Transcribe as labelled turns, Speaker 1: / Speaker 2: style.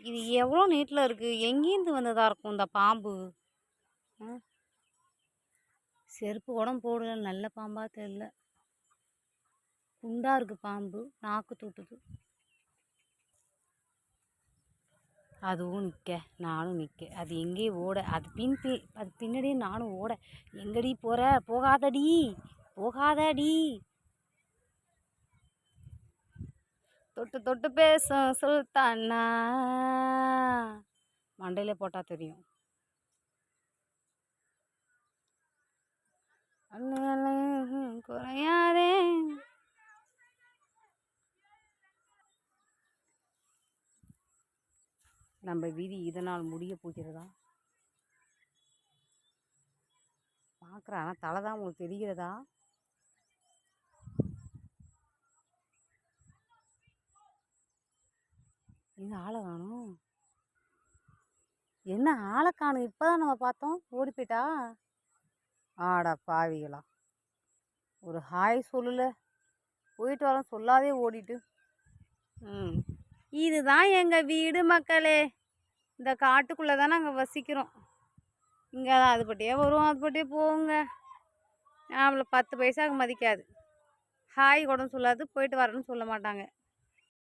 Speaker 1: இது எவ்வளோ நீட்டில் இருக்குது எங்கேருந்து வந்ததாக இருக்கும் இந்த பாம்பு? ஆ? செருப்பு உடம்பு போடல. நல்ல பாம்பாக தெரியல குண்டாக இருக்குது பாம்பு. நாக்கு தூட்டுது. அதுவும் நிற்க நானும் நிற்க அது எங்கேயும் ஓட? அது பின் பி அது பின்னாடியே நானும் ஓட. எங்கடி போகிற போகாதடி. போகாதடி. தொட்டு தொட்டு பேசும் சுல்தானா மண்டையில் போட்டால் தெரியும். குறையாதே. நம்ம விதி இதனால் முடிய போகிறதா? பார்க்குறேன் ஆனால் தலை தான் உங்களுக்கு தெரிகிறதா? எங்க ஆளை காணும். என்ன ஆளை காணும்? இப்போ தான் நம்ம பார்த்தோம். ஓடி போயிட்டா? ஆடா பாவிகளா. ஒரு ஹாய் சொல்லல. போயிட்டு வரோம். சொல்லாதே ஓடிட்டு. ம். இதுதான் எங்கள் வீடு மக்களே. இந்த காட்டுக்குள்ளே தான் நாங்கள் வசிக்கிறோம். இங்கே தான் அது பட்டியே வரும் அது போகுங்க நம்மளை பத்து பைசாவுக்கு மதிக்காது. ஹாய் கூட சொல்லாது போயிட்டு வரணும்னு சொல்ல மாட்டாங்க.